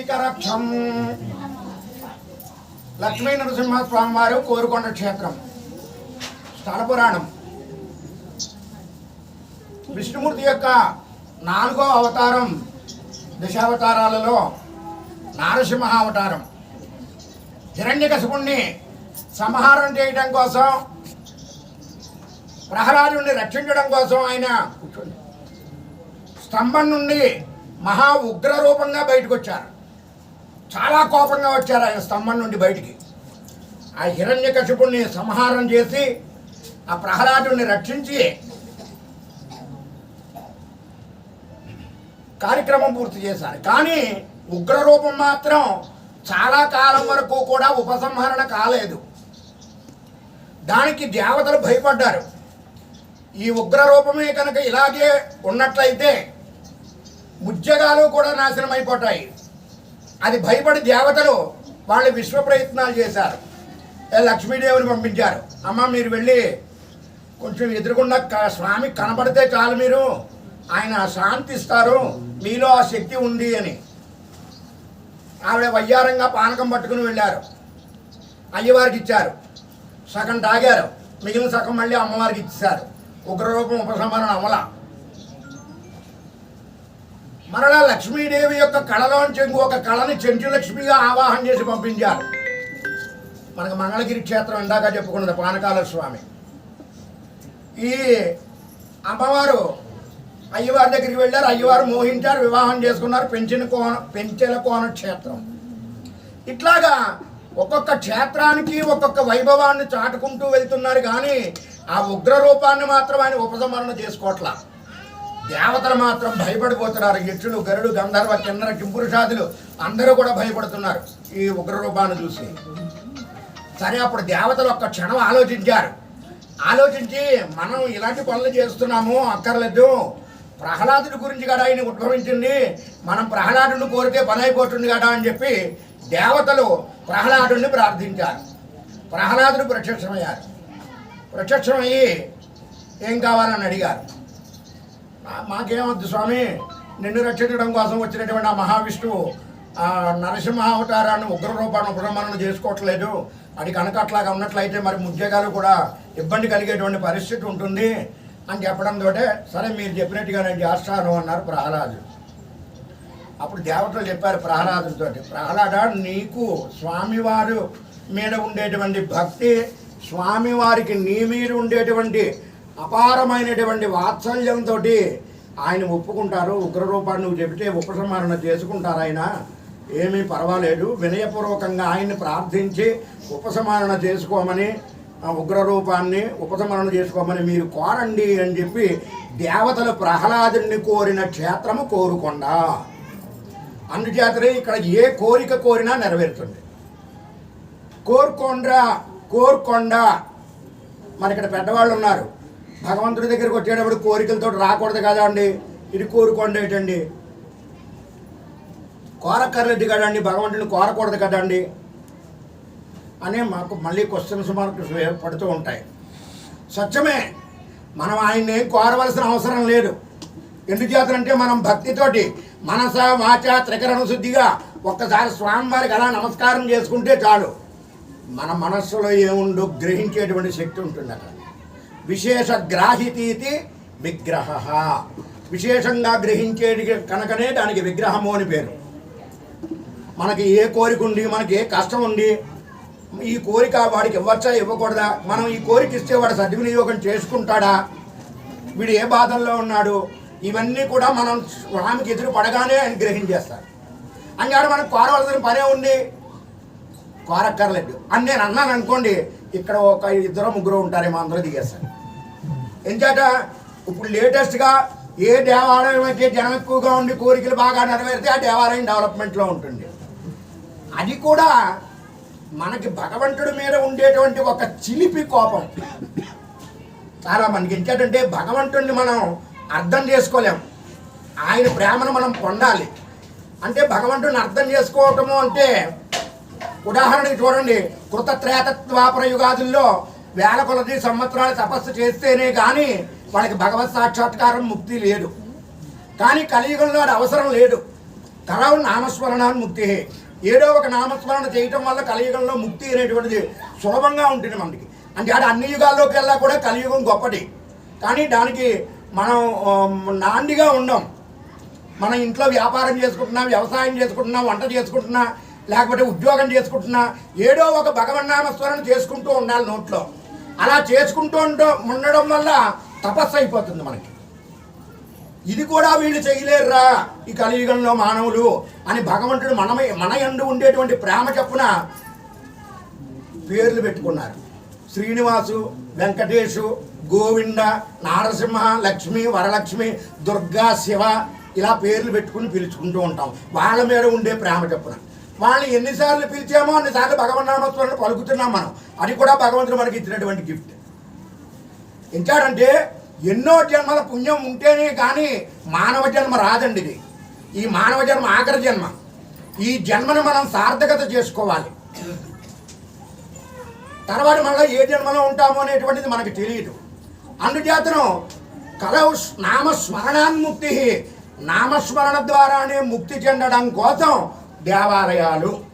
లోకైకరక్షం లక్ష్మీ నరసింహస్వామి వారు కోరుకొండ క్షేత్రం. స్థల పురాణం విష్ణుమూర్తి యొక్క నాలుగో అవతారం దశావతారాలలో నారసింహ అవతారం హిరణ్యకశిపుణ్ణి సంహారం చేయడం కోసం ప్రహ్లాదుని రక్షించడం కోసం ఆయన స్తంభం నుండి మహా ఉగ్ర రూపంగా బయటకు వచ్చారు చాలా కోపంగా వచ్చారు ఆయన స్తంభం నుండి బయటికి. ఆ హిరణ్యకశిపుణ్ణి సంహారం చేసి ఆ ప్రహ్లాదుని రక్షించి కార్యక్రమం పూర్తి చేశారు. కానీ ఉగ్రరూపం మాత్రం చాలా కాలం వరకు కూడా ఉపసంహరణ కాలేదు. దానికి దేవతలు భయపడ్డారు. ఈ ఉగ్రరూపమే కనుక ఇలాగే ఉన్నట్లయితే ముజ్జగాలు కూడా నాశనం అయిపోతాయి అది భయపడి దేవతలు వాళ్ళు విశ్వ ప్రయత్నాలు చేశారు. లక్ష్మీదేవిని పంపించారు. అమ్మ మీరు వెళ్ళి కొంచెం ఎదురుకుండా స్వామి కనబడితే చాలు మీరు. ఆయన శాంతిస్తారు మీలో ఆ శక్తి ఉంది అని. ఆవిడ వయ్యారంగా పానకం పట్టుకుని వెళ్ళారు. అయ్యవారికి ఇచ్చారు. సగం తాగారు. మిగిలిన సగం మళ్ళీ అమ్మవారికి ఇచ్చారు. ఉగ్రరూపం ఉపసంహరణ అమల. మరలా లక్ష్మీదేవి యొక్క కళలోంచి ఇంకొక కళని చెంచులక్ష్మిగా ఆవాహన చేసి పంపించారు. మనకు మంగళగిరి క్షేత్రం ఇందాక చెప్పుకున్నది పానకాల స్వామి. ఈ అమ్మవారు అయ్యవారి దగ్గరికి వెళ్ళారు అయ్యవారు మోహించారు వివాహం చేసుకున్నారు పెంచిన కోన పెంచెల కోన క్షేత్రం. ఇట్లాగా ఒక్కొక్క క్షేత్రానికి ఒక్కొక్క వైభవాన్ని చాటుకుంటూ వెళ్తున్నారు కానీ ఆ ఉగ్ర రూపాన్ని మాత్రం ఆయన ఉపసంహరణ చేసుకోవట్లా. దేవతలు మాత్రం భయపడిపోతున్నారు. యక్షులు గరుడు గంధర్వ కిన్నర కింపురుషాదులు అందరూ కూడా భయపడుతున్నారు ఈ ఉగ్ర రూపాన్ని చూసి. సరే అప్పుడు దేవతలు ఒక్క క్షణం ఆలోచించారు. ఆలోచించి మనం ఇలాంటి పనులు చేస్తున్నాము అక్కర్లేదు. ప్రహ్లాదుడి గురించి కదా ఆయన ఉద్భవించింది. మనం ప్రహ్లాదుని కోరితే పని అయిపోతుంది కదా అని చెప్పి దేవతలు ప్రహ్లాదుని ప్రార్థించారు. ప్రహ్లాదుడు ప్రత్యక్షమయ్యారు. ప్రత్యక్షమయ్యి ఏం కావాలని అడిగారు? మాకేమొద్దు స్వామి. నిన్ను రక్షించడం కోసం వచ్చినటువంటి ఆ మహావిష్ణువు ఆ నరసింహ అవతారాన్ని ఉగ్ర రూపాన్ని చేసుకోవట్లేదు. అది కనుక అట్లాగా ఉన్నట్లయితే మరి ఉద్యోగాలు కూడా ఇబ్బంది కలిగేటువంటి పరిస్థితి ఉంటుంది అని చెప్పడంతో సరే మీరు చెప్పినట్టుగా నేను చేస్తాను అన్నారు ప్రహ్లాదు. అప్పుడు దేవతలు చెప్పారు ప్రహ్లాదుడితో ప్రహ్లాద నీకు స్వామివారు మీద ఉండేటువంటి భక్తి స్వామివారికి నీ మీద ఉండేటువంటి అపారమైనటువంటి వాత్సల్యంతో ఆయన ఒప్పుకుంటారు ఉగ్రరూపాన్ని నువ్వు చెబితే ఉపసంహరణ చేసుకుంటారు ఆయన. ఏమీ పర్వాలేదు. వినయపూర్వకంగా ఆయన్ని ప్రార్థించి ఉపసంహరణ చేసుకోమని ఉగ్రరూపాన్ని ఉపసంహరణ చేసుకోమని మీరు కోరండి అని చెప్పి దేవతలు ప్రహ్లాదుని కోరిన క్షేత్రము కోరుకొండ. అందుచేతనే ఇక్కడ ఏ కోరిక కోరినా నెరవేరుతుంది. కోరుకొండ కోరుకొండ. మన ఇక్కడ పెద్దవాళ్ళు ఉన్నారు. భగవంతుడి దగ్గరికి వచ్చేటప్పుడు కోరికలతో రాకూడదు కదా అండి ఇది కోరుకోండి ఏంటండి? కోరక్కర్లేదు కదండి. భగవంతుని కోరకూడదు కదండి. అని మాకు మళ్ళీ క్వశ్చన్స్ మార్క్స్ పడుతూ ఉంటాయి. సత్యమే మనం ఆయన్ని ఏం కోరవలసిన అవసరం లేదు. ఎందుచేతనంటే మనం భక్తితోటి మనస వాచ త్రికరణ శుద్ధిగా ఒక్కసారి స్వామివారికి అలా నమస్కారం చేసుకుంటే చాలు. మన మనస్సులో ఏముండో? గ్రహించేటువంటి శక్తి ఉంటుంది అక్కడ విశేష గ్రాహితీతి విగ్రహ. విశేషంగా గ్రహించేది కనుకనే దానికి విగ్రహము అని పేరు. మనకి ఏ కోరిక ఉండి మనకి ఏ కష్టం ఉంది ఈ కోరిక వాడికి ఇవ్వచ్చా ఇవ్వకూడదా? మనం ఈ కోరిక ఇస్తే వాడు సద్వినియోగం చేసుకుంటాడా? వీడు ఏ బాధల్లో ఉన్నాడు? ఇవన్నీ కూడా మనం స్వామికి ఎదురు పడగానే ఆయన గ్రహించేస్తారు. అంగాడు మనకు కోరవలసిన పనే ఉంది. కోరక్కర్లేదు. అని నేను అన్నాను అనుకోండి ఇక్కడ ఒక ఇద్దరు ముగ్గురు ఉంటారేమో అందరూ దిగేస్తాను ఎంచేట ఇప్పుడు లేటెస్ట్గా ఏ దేవాలయం అయితే జనం ఎక్కువగా ఉండి కోరికలు బాగా నెరవేరితే ఆ దేవాలయం డెవలప్మెంట్లో ఉంటుంది. అది కూడా మనకి భగవంతుడి మీద ఉండేటువంటి ఒక చిలిపి కోపం. చాలా మనకి ఎంచేటంటే భగవంతుడిని మనం అర్థం చేసుకోలేం. ఆయన ప్రేమను మనం పొందాలి. అంటే భగవంతుడిని అర్థం చేసుకోవటము అంటే ఉదాహరణకి చూడండి కృత ద్వాపర యుగాదుల్లో వేల కొలది సంవత్సరాలు తపస్సు చేస్తేనే కానీ వాళ్ళకి భగవత్ సాక్షాత్కారం ముక్తి లేదు. కానీ కలియుగంలో అది అవసరం లేదు. కలవు నామస్మరణాన్ని ముక్తి. ఏదో ఒక నామస్మరణ చేయటం వల్ల కలియుగంలో ముక్తి అనేటువంటిది సులభంగా ఉంటుంది మనకి. అంటే ఆడ అన్ని యుగాల్లోకి వెళ్ళా కూడా కలియుగం గొప్పది. కానీ దానికి మనం నాండిగా ఉండం మన ఇంట్లో వ్యాపారం చేసుకుంటున్నా వ్యవసాయం చేసుకుంటున్నా వంట చేసుకుంటున్నా లేకపోతే ఉద్యోగం చేసుకుంటున్నా ఏదో ఒక భగవన్నామస్మరణ చేసుకుంటూ ఉండాలి నోట్లో. అలా చేసుకుంటూ ఉండడం వల్ల తపస్సు అయిపోతుంది మనకి. ఇది కూడా వీళ్ళు చేయలేరురా ఈ కలియుగంలో మానవులు అని భగవంతుడు మనమే మన ఎందు ఉండేటువంటి ప్రేమ చెప్పున పేర్లు పెట్టుకున్నారు. శ్రీనివాసు వెంకటేశు గోవింద నారసింహ లక్ష్మి వరలక్ష్మి దుర్గా శివ ఇలా పేర్లు పెట్టుకుని పిలుచుకుంటూ ఉంటాం. వాళ్ళ మీద ఉండే ప్రేమ చెప్పున. వాళ్ళని ఎన్నిసార్లు పిలిచామో అన్నిసార్లు భగవన్నామస్మరణ పలుకుతున్నాం మనం. అది కూడా భగవంతుడు మనకి ఇచ్చినటువంటి గిఫ్ట్ ఎంచాడంటే ఎన్నో జన్మల పుణ్యం ఉంటేనే కానీ మానవ జన్మ రాదండి ఇది. ఈ మానవ జన్మ ఆఖరి జన్మ. ఈ జన్మను మనం సార్థకత చేసుకోవాలి. తర్వాత మళ్ళీ ఏ జన్మలో ఉంటామో అనేటువంటిది మనకు తెలియదు. అందుచేతను కలవు నామస్మరణాన్ముక్తి. నామస్మరణ ద్వారానే ముక్తి చెందడం కోసం దేవాలయాలు.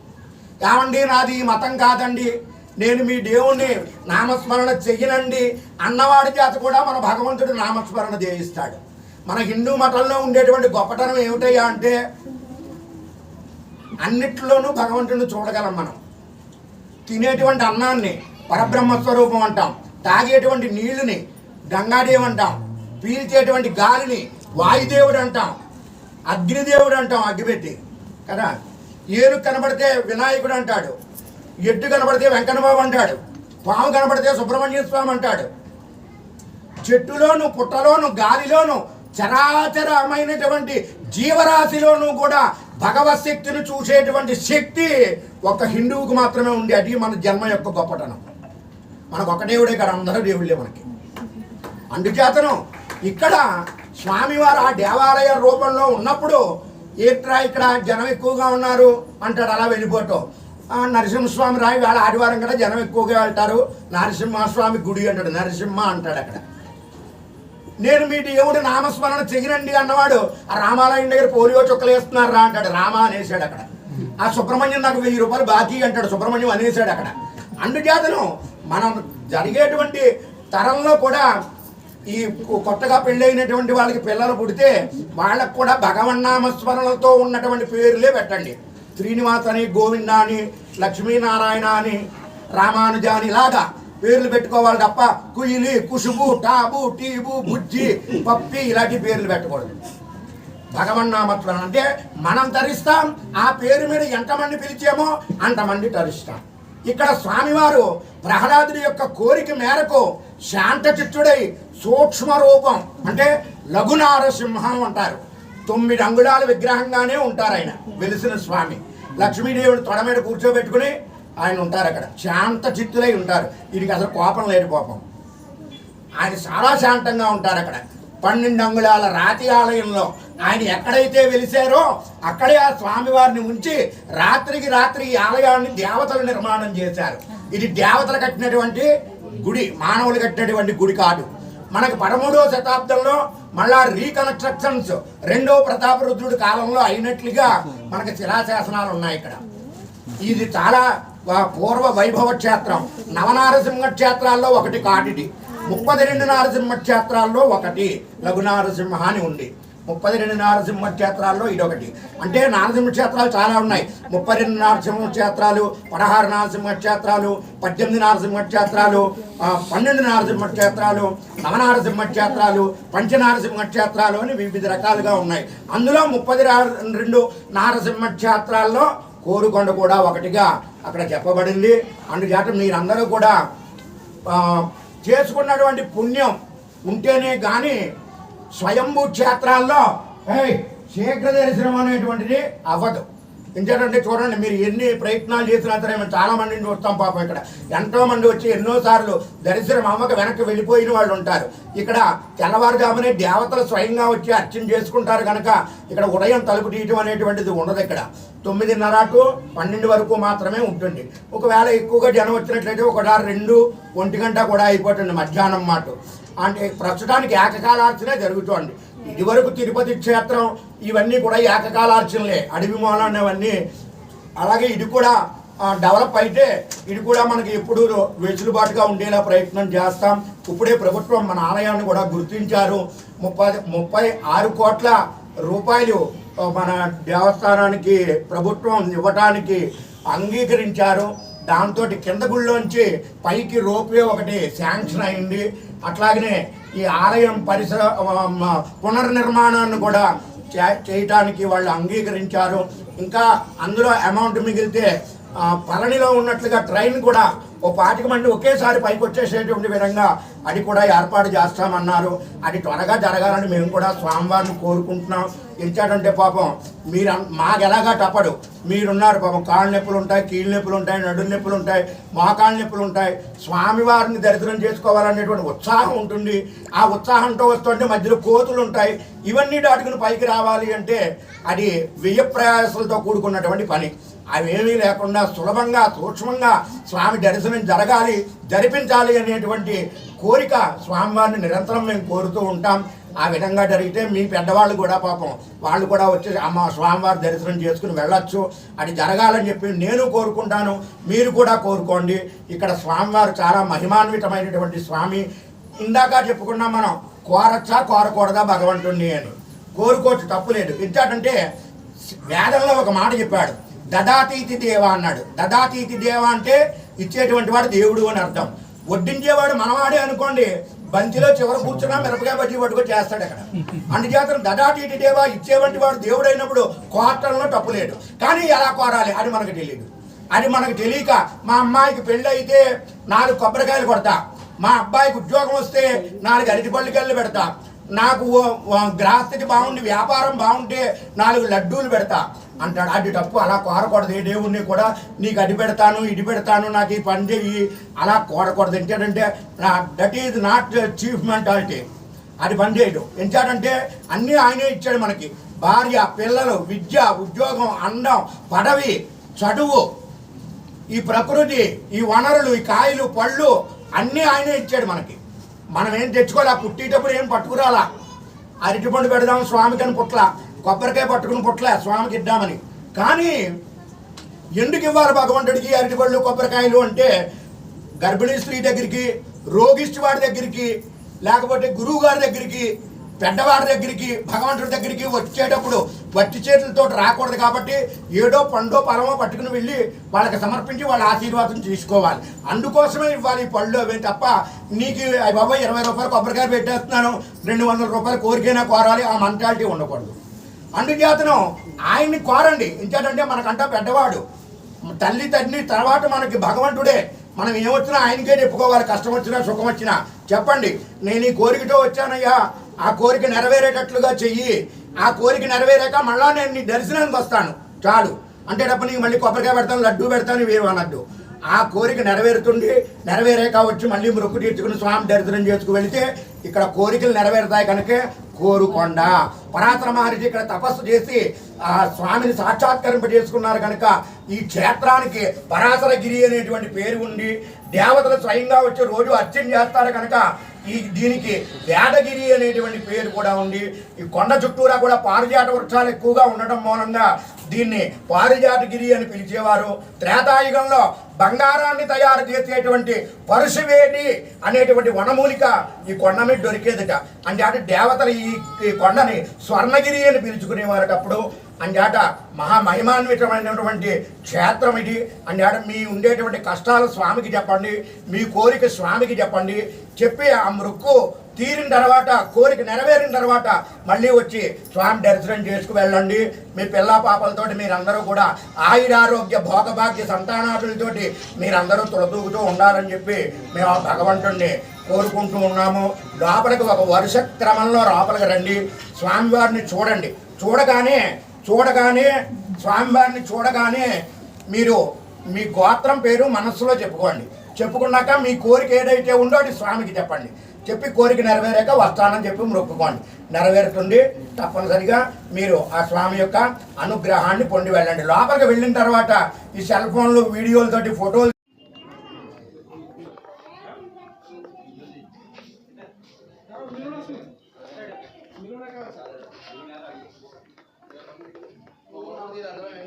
ఏమండి నాది ఈ మతం కాదండి. నేను మీ దేవుణ్ణి నామస్మరణ చెయ్యనండి. అన్నవాడి చేత కూడా మన భగవంతుడు నామస్మరణ చేయిస్తాడు. మన హిందూ మతంలో ఉండేటువంటి గొప్పతనం ఏమిటయ్యా అంటే అన్నిట్లోనూ భగవంతుడిని చూడగలం మనం. తినేటువంటి అన్నాన్ని పరబ్రహ్మ స్వరూపం అంటాం. తాగేటువంటి నీళ్ళని గంగాదేవి అంటాం. పీల్చేటువంటి గాలిని వాయుదేవుడు అంటాం. అగ్నిదేవుడు అంటాం అగ్గిపెట్టి. కదా? ఏరు కనబడితే వినాయకుడు అంటాడు ఎడ్డు కనబడితే వెంకన్నబాబు అంటాడు పాము కనబడితే సుబ్రహ్మణ్య స్వామి అంటాడు. చెట్టులోను పుట్టలోను గాలిలోను చరాచరమైనటువంటి జీవరాశిలోను కూడా భగవత్ శక్తిని చూసేటువంటి శక్తి ఒక హిందువుకు మాత్రమే ఉంది. అది మన జన్మ యొక్క గొప్పతనం. మనకు ఒక దేవుడే కదా అందరూ దేవుళ్ళే మనకి. అందుచేతను ఇక్కడ స్వామివారు ఆ దేవాలయ రూపంలో ఉన్నప్పుడు ఏట్రా ఇక్కడ జనం ఎక్కువగా ఉన్నారు? అంటాడు. అలా వెళ్ళిపోవటం. నరసింహస్వామి రాయి వేళ ఆదివారం కూడా జనం ఎక్కువగా వెళ్తారు. నరసింహస్వామి గుడి అంటాడు. నరసింహ అంటాడు అక్కడ. నేను మీ దేవుడి నామస్మరణ చెయ్యనండి అన్నవాడు. ఆ రామాలయం దగ్గర పోలియో చుక్కలు వేస్తున్నారు రా అంటాడు. రామ అనేసాడు అక్కడ. ఆ సుబ్రహ్మణ్యం నాకు వెయ్యి రూపాయలు బాకీ అంటాడు. సుబ్రహ్మణ్యం అనేసాడు అక్కడ. అందుచేతను మనం జరిగేటువంటి తరంలో కూడా ఈ కొత్తగా పెళ్ళైనటువంటి వాళ్ళకి పిల్లలు పుడితే వాళ్ళకు కూడా భగవన్నామస్మరణలతో ఉన్నటువంటి పేర్లే పెట్టండి. శ్రీనివాస్ అని గోవింద అని లక్ష్మీనారాయణ అని రామానుజ అని ఇలాగా పేర్లు పెట్టుకోవాలి తప్ప కుయిలి కుషుబు టాబు టీబు బుజ్జి పప్పి ఇలాంటి పేర్లు పెట్టకూడదు. భగవన్నామస్మరణ అంటే మనం తరిస్తాం ఆ పేరు మీద ఎంతమంది పిలిచామో అంతమంది తరిస్తాం. ఇక్కడ స్వామివారు ప్రహ్లాదుడి యొక్క కోరిక మేరకు శాంత చిత్తుడై సూక్ష్మ రూపం అంటే లఘునారసింహం అంటారు. తొమ్మిది అంగుళాల విగ్రహంగానే ఉంటారు ఆయన వెలిసిన స్వామి. లక్ష్మీదేవుడు తొడ మీద కూర్చోబెట్టుకుని ఆయన ఉంటారు అక్కడ. శాంత చిత్తులై ఉంటారు. వీడికి అసలు కోపం లేదు కోపం ఆయన చాలా శాంతంగా ఉంటారు అక్కడ. పన్నెండు అంగుళాల రాతి ఆలయంలో ఆయన ఎక్కడైతే వెలిసారో అక్కడే ఆ స్వామివారిని ఉంచి రాత్రికి రాత్రి ఈ ఆలయాన్ని దేవతలు నిర్మాణం చేశారు. ఇది దేవతలు కట్టినటువంటి గుడి మానవులు కట్టినటువంటి గుడి కాదు. మనకు పదమూడవ శతాబ్దంలో మళ్ళా రీకన్స్ట్రక్షన్స్ రెండో ప్రతాపరుద్రుడి కాలంలో అయినట్లుగా మనకు శిలాశాసనాలు ఉన్నాయి ఇక్కడ. ఇది చాలా పూర్వ వైభవ క్షేత్రం. నవనారసింహ క్షేత్రాల్లో ఒకటి కాటిది. ముప్పది రెండు నారసింహ క్షేత్రాల్లో ఒకటి. లఘునారసింహ అని ఉంది. ముప్పై రెండు నారసింహ క్షేత్రాల్లో ఇదొకటి. అంటే నారసింహ క్షేత్రాలు చాలా ఉన్నాయి. ముప్పై రెండు నారసింహ క్షేత్రాలు పదహారు నారసింహ క్షేత్రాలు పద్దెనిమిది నారసింహ క్షేత్రాలు పన్నెండు నారసింహ క్షేత్రాలు నవనారసింహ క్షేత్రాలు పంచనారసింహ క్షేత్రాలు అని వివిధ రకాలుగా ఉన్నాయి. అందులో ముప్పది రెండు నారసింహ క్షేత్రాల్లో కోరుకొండ కూడా ఒకటిగా అక్కడ చెప్పబడింది. అందుచేత మీరందరూ కూడా చేసుకున్నటువంటి పుణ్యం ఉంటేనే కానీ స్వయంభూ క్షేత్రాల్లో శీఘ్ర దర్శనం అనేటువంటిది అవ్వదు. ఎందుకంటే చూడండి మీరు ఎన్ని ప్రయత్నాలు చేసినా సరే మేము చాలా మందిని చూస్తాం పాపం ఇక్కడ. ఎంతో మంది వచ్చి ఎన్నోసార్లు దర్శనం అమ్మక వెనక్కి వెళ్ళిపోయిన వాళ్ళు ఉంటారు. ఇక్కడ తెల్లవారుజామునే దేవతలు స్వయంగా వచ్చి అర్చన చేసుకుంటారు కనుక ఇక్కడ ఉదయం తలుపు తీయటం అనేటువంటిది ఉండదు ఇక్కడ. తొమ్మిదిన్నర టు పన్నెండు వరకు మాత్రమే ఉంటుంది. ఒకవేళ ఎక్కువగా జనం వచ్చినట్లయితే ఒకసారి రెండు ఒంటి గంట కూడా అయిపోతుంది మధ్యాహ్నం మాట. అంటే ప్రస్తుతానికి ఏకకాలార్చనే జరుగుతోంది. ఇదివరకు తిరుపతి క్షేత్రం ఇవన్నీ కూడా ఏకకాలార్చనలే అడవి మూలన అలాగే ఇది కూడా డెవలప్ అయితే ఇది కూడా మనకి ఎప్పుడు వెసులుబాటుగా ఉండేలా ప్రయత్నం చేస్తాం. ఇప్పుడే ప్రభుత్వం మన ఆలయాన్ని కూడా గుర్తించారు. ముప్పై ముప్పై ఆరు కోట్ల రూపాయలు మన దేవస్థానానికి ప్రభుత్వం ఇవ్వటానికి అంగీకరించారు. దాంతో కింద గుళ్ళోంచి పైకి రోప్వే ఒకటి శాంక్షన్ అయింది. అట్లాగనే ఈ ఆలయం పరిసర పునర్నిర్మాణాన్ని కూడా చే- చేయటానికి వాళ్ళు అంగీకరించారు. ఇంకా అందులో అమౌంట్ మిగిలితే పళనిలో ఉన్నట్లుగా ట్రైన్ కూడా ఓ పాతిక మంది ఒకేసారి పైకి వచ్చేసేటువంటి విధంగా అది కూడా ఏర్పాటు చేస్తామన్నారు. అది త్వరగా జరగాలని మేము కూడా స్వామివారిని కోరుకుంటున్నాం. ఎంచాడంటే పాపం మీరు అన్- మాకు ఎలాగా తప్పడు మీరున్నారు పాపం. కాళ్ళ నొప్పులు ఉంటాయి కీళ్ళ నొప్పులు ఉంటాయి నడుము నొప్పులు ఉంటాయి మోకాళ్ళ నొప్పులు ఉంటాయి. స్వామివారిని దర్శనం చేసుకోవాలనేటువంటి ఉత్సాహం ఉంటుంది. ఆ ఉత్సాహంతో వస్తుంటే మధ్యలో కోతులు ఉంటాయి. ఇవన్నీ దాటుకుని పైకి రావాలి అంటే అది వ్యయ ప్రయాసాలతో కూడుకున్నటువంటి పని. అవేమీ లేకుండా సులభంగా సూక్ష్మంగా స్వామి దర్శనం జరగాలి జరిపించాలి అనేటువంటి కోరిక స్వామివారిని నిరంతరం మేము కోరుతూ ఉంటాం. ఆ విధంగా జరిగితే మీ పెద్దవాళ్ళు కూడా పాపం వాళ్ళు కూడా వచ్చి అమ్మ స్వామివారి దర్శనం చేసుకుని వెళ్ళొచ్చు అది జరగాలని చెప్పి నేను కోరుకుంటాను మీరు కూడా కోరుకోండి. ఇక్కడ స్వామివారు చాలా మహిమాన్వితమైనటువంటి స్వామి. ఇందాక చెప్పుకున్నాం మనం కోరచ్చా కోరకూడదా భగవంతుణ్ణి అని. కోరుకోవచ్చు తప్పులేదు ఎంచాడంటే వేదంలో ఒక మాట చెప్పాడు దదాతీతి దేవ అన్నాడు. దదాతీతి దేవ అంటే ఇచ్చేటువంటి వాడు దేవుడు అని అర్థం. వడ్డించేవాడు మనవాడే అనుకోండి బంతిలో చివరి కూర్చున్నా మిరపకాయ బజ్జీ పట్టుకొని చేస్తాడు అక్కడ అందుచేత దడాటి దేవ ఇచ్చేవంటి వాడు దేవుడు అయినప్పుడు తప్పులేడు కానీ ఎలా కోరాలి? అది మనకు తెలియదు అది మనకు తెలియక మా అమ్మాయికి పెళ్ళి అయితే నాలుగు కొబ్బరికాయలు కొడతా. మా అబ్బాయికి ఉద్యోగం వస్తే నాలుగు అరటిపళ్ళికల్లు పెడతా. నాకు ఓ- బాగుండి వ్యాపారం బాగుంటే నాలుగు లడ్డూలు పెడతా. అంటాడు అటు డప్పు అలా కోరకూడదు ఏ దేవుణ్ణి కూడా నీకు అది పెడతాను ఇది పెడతాను నాకు ఈ పని చెయ్యి అలా కోరకూడదు. ఏంటంటే that is not cheap mentality అది పని చేయడు. ఎంచాడంటే అన్నీ ఆయనే ఇచ్చాడు మనకి. భార్య పిల్లలు విద్య ఉద్యోగం అన్నం పదవి చదువు ఈ ప్రకృతి ఈ వనరులు ఈ కాయలు పళ్ళు అన్నీ ఆయనే ఇచ్చాడు మనకి. మనం ఏం తెచ్చుకోవాలా? పుట్టేటప్పుడు ఏం పట్టుకురాలా? అరటిపండు పెడదాం స్వామికి అని పుట్ల. కొబ్బరికాయ పట్టుకుని పుట్టలే స్వామికి ఇద్దామని. కానీ ఎందుకు ఇవ్వాలి భగవంతుడికి అరటిపళ్ళు కొబ్బరికాయలు అంటే గర్భిణీ స్త్రీ దగ్గరికి రోగిష్టి వాడి దగ్గరికి లేకపోతే గురువు గారి దగ్గరికి పెద్దవాడి దగ్గరికి భగవంతుడి దగ్గరికి వచ్చేటప్పుడు వట్టి చేతులతో రాకూడదు కాబట్టి ఏడో పండో పరమో పట్టుకుని వెళ్ళి వాళ్ళకి సమర్పించి వాళ్ళ ఆశీర్వాదం తీసుకోవాలి. అందుకోసమే ఇవ్వాలి ఈ పళ్ళు అవి తప్ప నీకు బాబా ఇరవై రూపాయలు కొబ్బరికాయ పెట్టేస్తున్నాను రెండు వందల రూపాయలు కోరికైనా కోరాలి ఆ మెంటాలిటీ ఉండకూడదు. అందుచేతను ఆయన్ని కోరండి. ఇంచేటంటే మనకంటా పెద్దవాడు. తల్లి తండ్రి తర్వాత మనకి భగవంతుడే. మనం ఏమొచ్చినా ఆయనకే చెప్పుకోవాలి. కష్టం వచ్చినా సుఖం వచ్చినా. చెప్పండి. నేను ఈ కోరికతో వచ్చానయ్యా. ఆ కోరిక నెరవేరేటట్లుగా చెయ్యి. ఆ కోరిక నెరవేరాక మళ్ళా నేను నీ దర్శనానికి వస్తాను. చాలు. అంటే తప్ప నీకు మళ్ళీ కొబ్బరికాయ పెడతాను లడ్డు పెడతాను వేరు అనద్దు ఆ కోరిక నెరవేరుతుంది నెరవేరే కావచ్చు మళ్ళీ మొక్కు తీర్చుకుని స్వామి దర్శనం చేసుకు వెళితే ఇక్కడ కోరికలు నెరవేరుతాయి కనుక కోరుకొండ. పరాతర మహర్షి ఇక్కడ తపస్సు చేసి ఆ స్వామిని సాక్షాత్కరింప చేసుకున్నారు కనుక ఈ క్షేత్రానికి పరాశరగిరి అనేటువంటి పేరు ఉండి దేవతలు స్వయంగా వచ్చి రోజు అర్చన చేస్తారు కనుక ఈ దీనికి వేదగిరి అనేటువంటి పేరు కూడా ఉంది. ఈ కొండ చుట్టూరా కూడా పారిజాత వృక్షాలు ఎక్కువగా ఉండటం మూలంగా దీన్ని పారిజాతగిరి అని పిలిచేవారు. త్రేతాయుగంలో బంగారాన్ని తయారు చేసేటువంటి పరుశువేది అనేటువంటి వనమూలిక ఈ కొండ మీద దొరికేదట. అంటే దేవతలు ఈ కొండని స్వర్ణగిరి అని పిలుచుకునేవారటప్పుడు అప్పుడు మహామహిమాన్వితమైనటువంటి క్షేత్రం ఇది. అంజాట మీ ఉండేటువంటి కష్టాలు స్వామికి చెప్పండి మీ కోరిక స్వామికి చెప్పండి. చెప్పి ఆ మృక్కు తీరిన తర్వాత కోరిక నెరవేరిన తర్వాత మళ్ళీ వచ్చి స్వామి దర్శనం చేసుకు వెళ్ళండి మీ పిల్ల పాపలతోటి మీరందరూ కూడా ఆయురారోగ్య భోగభాగ్య సంతానాదులతోటి మీరందరూ తులతూగుతూ ఉండాలని చెప్పి మేము ఆ భగవంతుణ్ణి కోరుకుంటూ ఉన్నాము. లోపలికి ఒక వరుస క్రమంలో లోపలికి రండి. స్వామివారిని చూడండి. చూడగానే చూడగానే స్వామివారిని చూడగానే మీరు మీ గోత్రం పేరు మనస్సులో చెప్పుకోండి. చెప్పుకున్నాక మీ కోరిక ఏదైతే ఉందో అది స్వామికి చెప్పండి. చెప్పి కోరిక నెరవేరాక వస్తానని చెప్పి మొక్కుకోండి. నెరవేరుతుంది. తప్పనిసరిగా మీరు ఆ స్వామి యొక్క అనుగ్రహాన్ని పొంది వెళ్ళండి. లోపలికి వెళ్ళిన తర్వాత ఈ సెల్ ఫోన్లు వీడియోలతోటి ఫోటోలు మీరు Vamos a.